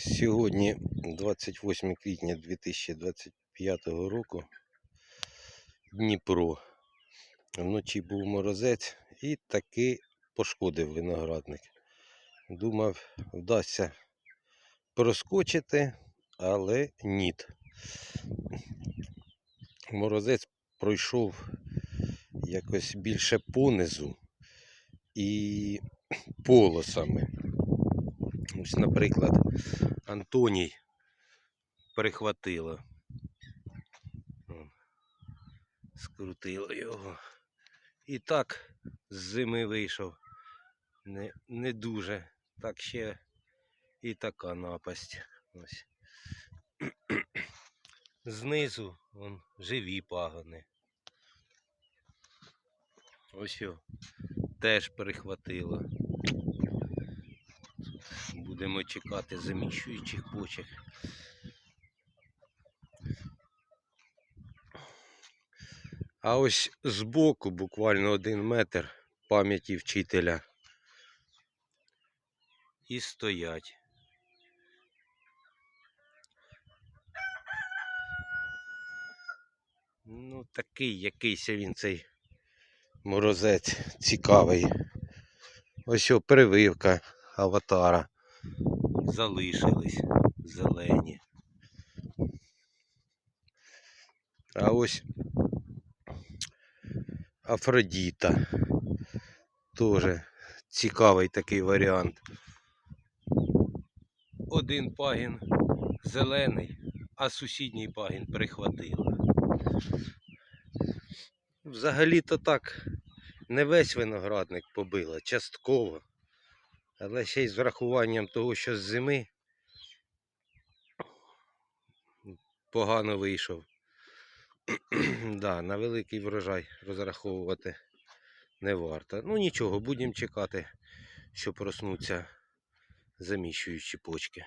Сьогодні 28 квітня 2025 року. Дніпро. Вночі був морозець і таки пошкодив виноградник. Думав, вдасться проскочити, але ніт. Морозець пройшов якось більше понизу і полосами. Ось, наприклад, Антоній перехватило. О, Скрутило його. І так з зими вийшов. Не, не дуже. Так ще і така напасть. Ось. Знизу вон, живі пагони. Ось його теж перехватило. Будемо чекати заміщуючих почек. А ось збоку, буквально один метр пам'яті вчителя. І стоять. Ну, такий якийсь він цей морозець цікавий. Ось о, прививка аватара. Залишились зелені. А ось Афродіта. Теж цікавий такий варіант. Один пагін зелений, а сусідній пагін прихватило. Взагалі-то так не весь виноградник побило, частково. Але ще й з врахуванням того, що з зими погано вийшов. да, на великий врожай розраховувати не варто. Ну нічого, будемо чекати, що проснуться заміщуючі почки.